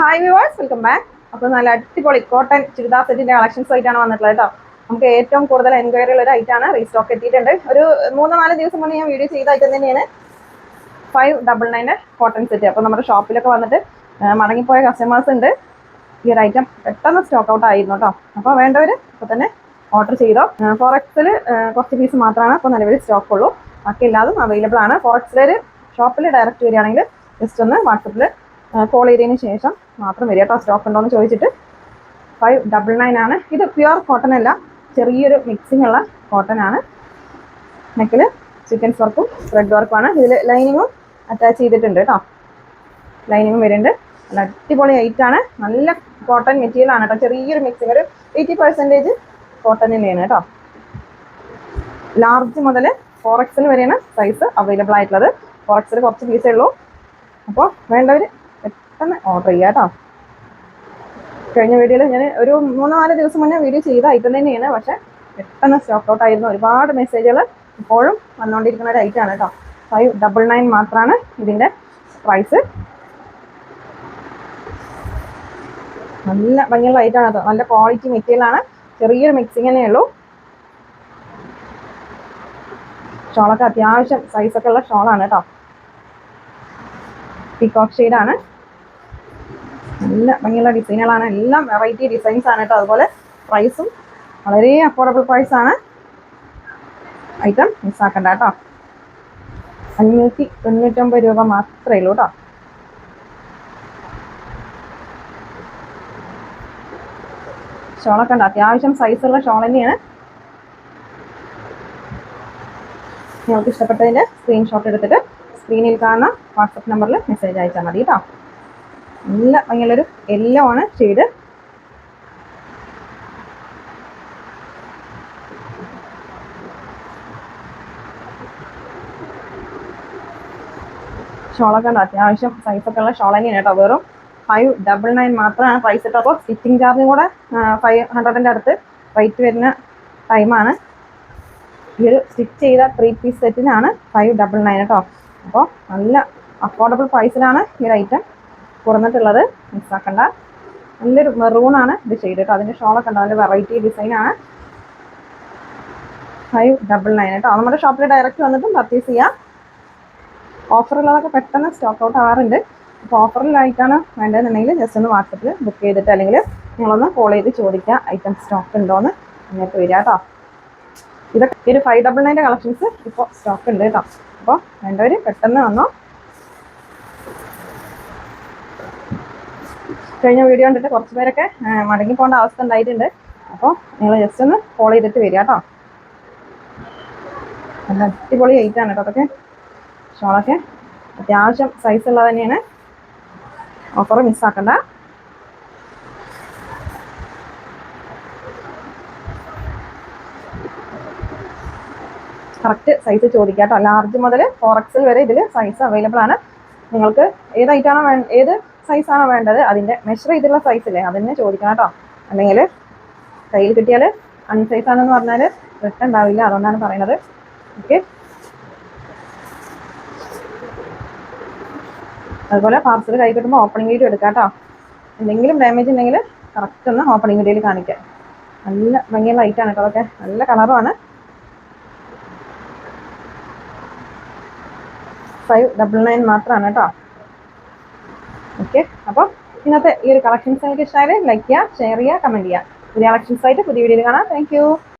Hi viewers welcome back അപ്പോൾ നല്ല അടിപൊളി കോട്ടൺ ചുരിദാർ സെറ്റിന്റെ കളക്ഷൻസ് ആയിട്ടാണ് വന്നിട്ടുള്ളത് കേട്ടോ നമുക്ക് ഏറ്റവും കൂടുതൽ എൻക്വയറി ഉള്ള ഒരു ഐറ്റാണ് റീസ്റ്റോക്ക് എത്തിയിട്ടുണ്ട്. ഒരു മൂന്ന് നാല് ദിവസം മുന്നേ ഞാൻ വീഡിയോ ചെയ്ത ഐറ്റം തന്നെയാണ് ഫൈവ് ഡബിൾ നയന്റെ കോട്ടൺ സെറ്റ് അപ്പോൾ നമ്മുടെ ഷോപ്പിലൊക്കെ വന്നിട്ട് മടങ്ങിപ്പോയ കസ്റ്റമേഴ്സ് ഉണ്ട്. ഈ ഒരു ഐറ്റം പെട്ടെന്ന് സ്റ്റോക്ക് ഔട്ട് ആയിരുന്നു കേട്ടോ അപ്പോൾ വേണ്ടവർ ഇപ്പോൾ തന്നെ ഓർഡർ ചെയ്തോ. ഫോറക്സിൽ കുറച്ച് പീസ് മാത്രമാണ് ഇപ്പോൾ നിലവിൽ സ്റ്റോക്ക് ഉള്ളൂ. ബാക്കി എല്ലാതും അവൈലബിൾ ആണ്. ഫോറക്സിൽ ഷോപ്പിൽ ഡയറക്റ്റ് വരികയാണെങ്കിൽ ജസ്റ്റ് ഒന്ന് വാട്സപ്പിൽ കോൾ ചെയ്തതിന് ശേഷം മാത്രം വരിക കേട്ടോ. സ്റ്റോക്ക് ഉണ്ടോ എന്ന് ചോദിച്ചിട്ട് ഫൈവ് ഡബിൾ നയൻ ആണ്. ഇത് പ്യുവർ കോട്ടൺ അല്ല. ചെറിയൊരു മിക്സിംഗ് ഉള്ള കോട്ടൺ ആണ്. നെക്കിൽ ചിക്കൻ വർക്കും റെഡ് വർക്കും ആണ്. ഇതിൽ ലൈനിങ്ങും അറ്റാച്ച് ചെയ്തിട്ടുണ്ട് കേട്ടോ. ലൈനിങ്ങും വരുന്നുണ്ട്. നല്ല അടിപൊളി ആണ്. നല്ല കോട്ടൺ മെറ്റീരിയൽ ആണ് കേട്ടോ. ചെറിയൊരു മിക്സിംഗ് ഒരു എയ്റ്റി പെർസെന്റേജ് കോട്ടൺ തന്നെയാണ് കേട്ടോ. ലാർജ് മുതൽ ഫോർ എക്സിൽ വരെയാണ് സൈസ് അവൈലബിൾ ആയിട്ടുള്ളത്. ഫോർ എക്സിൽ കുറച്ച് പീസേ ഉള്ളൂ. അപ്പോൾ വേണ്ടവർ പെട്ടെന്ന് ഓർഡർ ചെയ്യുക കേട്ടോ കഴിഞ്ഞ വീഡിയോയിൽ ഞാൻ ഒരു മൂന്ന് നാല് ദിവസം മുന്നേ വീഡിയോ ചെയ്ത ഐറ്റം തന്നെയാണ്. പക്ഷെ പെട്ടെന്ന് സ്റ്റോക്ക് ഔട്ട് ആയിരുന്നു ഒരുപാട് മെസ്സേജുകൾ ഇപ്പോഴും വന്നുകൊണ്ടിരിക്കുന്ന ഒരു ഐറ്റമാണ് കേട്ടോ ഫൈവ് ഡബിൾ നയൻ മാത്രമാണ് ഇതിന്റെ പ്രൈസ് നല്ല ഭംഗിയുള്ള ഐറ്റം ആണ് കേട്ടോ നല്ല ക്വാളിറ്റി മെറ്റീരിയലാണ് ചെറിയൊരു മിക്സിങ് തന്നെ ഉള്ളൂ. ഷോളൊക്കെ അത്യാവശ്യം സൈസൊക്കെ ഉള്ള ഷോളാണ് കേട്ടോ പിക്കോക്ക് ഷെയ്ഡാണ് നല്ല ഭംഗിയുള്ള ഡിസൈനുകളാണ്. എല്ലാം വെറൈറ്റി ഡിസൈൻസ് ആണ് കേട്ടോ. അതുപോലെ പ്രൈസും വളരെ അഫോർഡബിൾ പ്രൈസ് ആണ്. ഐറ്റം മിസ്സാക്കണ്ട കേട്ടോ. അഞ്ഞൂറ്റി തൊണ്ണൂറ്റൊമ്പത് രൂപ മാത്രമേ ഉള്ളൂ കേട്ടോ. ഷോളൊക്കെ ഉണ്ട്? അത്യാവശ്യം സൈസുള്ള ഷോൾ തന്നെയാണ്. നിങ്ങൾക്ക് ഇഷ്ടപ്പെട്ടതിന്റെ സ്ക്രീൻഷോട്ട് എടുത്തിട്ട് സ്ക്രീനിൽ കാണുന്ന വാട്സപ്പ് നമ്പറിൽ മെസ്സേജ് അയച്ചാൽ മതി കേട്ടോ. നല്ല ഭംഗിയുള്ളൊരു യെല്ലോ ആണ് ഷെയ്ഡ് ഷോളൊക്കെ ഉണ്ട് അത്യാവശ്യം സൈസൊക്കെ ഉള്ള ഷോൾ തന്നെയാണ് കേട്ടോ വെറും ഫൈവ് ഡബിൾ നയൻ മാത്രമാണ് പ്രൈസ് ഇട്ടത്. അപ്പോൾ സ്റ്റിച്ചിങ് ചാർജും കൂടെ ഫൈവ് ഹൺഡ്രഡിന്റെ അടുത്ത് റേറ്റ് വരുന്ന ടൈമാണ് ഈ ഒരു സ്റ്റിച്ച് ചെയ്ത ത്രീ പീസ് സെറ്റിനാണ് ഫൈവ് ഡബിൾ നയൻ കേട്ടോ. അപ്പോൾ നല്ല അഫോർഡബിൾ പ്രൈസിലാണ് ഈ ഒരു ഐറ്റം കുറഞ്ഞിട്ടുള്ളത് മിസ്സാക്കണ്ട നല്ലൊരു മെറൂണാണ് ഇത് ചെയ്തിട്ട് അതിന്റെ ഷോളൊക്കെ ഉണ്ട്? അതിന്റെ വെറൈറ്റി ഡിസൈനാണ് ഫൈവ് ഡബിൾ നയൻ കേട്ടോ നമ്മുടെ ഷോപ്പിൽ ഡയറക്റ്റ് വന്നിട്ടും പർച്ചേസ് ചെയ്യാം. ഓഫറുള്ളതൊക്കെ പെട്ടെന്ന് സ്റ്റോക്ക് ഔട്ട് ആവാറുണ്ട്. അപ്പോൾ ഓഫറിലായിട്ടാണ് വേണ്ടതെന്നുണ്ടെങ്കിൽ ജസ്റ്റ് ഒന്ന് വാട്സപ്പിൽ ബുക്ക് ചെയ്തിട്ട് അല്ലെങ്കിൽ നിങ്ങളൊന്ന് കോൾ ചെയ്ത് ചോദിക്കുക ഐറ്റം സ്റ്റോക്ക് ഉണ്ടോയെന്ന് നിങ്ങൾക്ക് വരിക കേട്ടോ. ഇതൊക്കെ ഒരു ഫൈവ് ഡബിൾ നയന്റെ കളക്ഷൻസ് ഇപ്പോൾ സ്റ്റോക്ക് ഉണ്ട് കേട്ടോ. അപ്പോൾ വേണ്ടവർ പെട്ടെന്ന് വന്നോ. കഴിഞ്ഞ വീഡിയോ കണ്ടിട്ട് കുറച്ച് പേരൊക്കെ മടങ്ങി പോകേണ്ട അവസ്ഥ ഉണ്ടായിട്ടുണ്ട്. അപ്പോൾ നിങ്ങൾ ജസ്റ്റ് ഒന്ന് ഫോളോ ചെയ്തിട്ട് വരിക കേട്ടോ. നല്ല അടിപൊളി ഐറ്റാണ് കേട്ടോ അതൊക്കെ. ഷോളൊക്കെ അത്യാവശ്യം സൈസ് ഉള്ളത് തന്നെയാണ്. ഓഫർ മിസ്സാക്കണ്ട കറക്റ്റ് സൈസ് ചോദിക്കാം കേട്ടോ. ലാർജ് മുതൽ ഫോർ എക്സൽ വരെ ഇതിൽ സൈസ് അവൈലബിൾ ആണ്. നിങ്ങൾക്ക് ഏത് ഐറ്റാണോ വേ ഏത് സൈസാണോ വേണ്ടത്? അതിന്റെ മെഷർ ചെയ്തിട്ടുള്ള സൈസ് അത് തന്നെ ചോദിക്കണം കേട്ടോ. അല്ലെങ്കിൽ കയ്യിൽ കിട്ടിയാൽ അൺസൈസ് ആണെന്ന് പറഞ്ഞാൽ റിട്ടേൺ ഉണ്ടാവില്ല. അതുകൊണ്ടാണ് പറയുന്നത്. ഓക്കെ അതുപോലെ പാർസൽ കൈ കിട്ടുമ്പോൾ ഓപ്പണിംഗ് വീഡിയോ എടുക്കാം കേട്ടോ. എന്തെങ്കിലും ഡാമേജ് ഉണ്ടെങ്കിൽ കറക്റ്റ് ഒന്ന് ഓപ്പണിംഗ് വീഡിയോയിൽ കാണിക്കാം. നല്ല ഭംഗിയുള്ള ലൈറ്റാണ് കേട്ടോ അതൊക്കെ. നല്ല കളറുമാണ് ഫൈവ് ഡബിൾ നയൻ മാത്രമാണ് കേട്ടോ. ഓക്കെ അപ്പോൾ ഇന്നത്തെ ഈ ഒരു കളക്ഷൻസ് നിങ്ങൾക്ക് ഇഷ്ടമായാലും ലൈക്ക് ചെയ്യുക ഷെയർ ചെയ്യുക കമന്റ് ചെയ്യുക. പുതിയ കളക്ഷൻസ് ആയിട്ട് പുതിയ വീഡിയോയിൽ കാണാം. താങ്ക്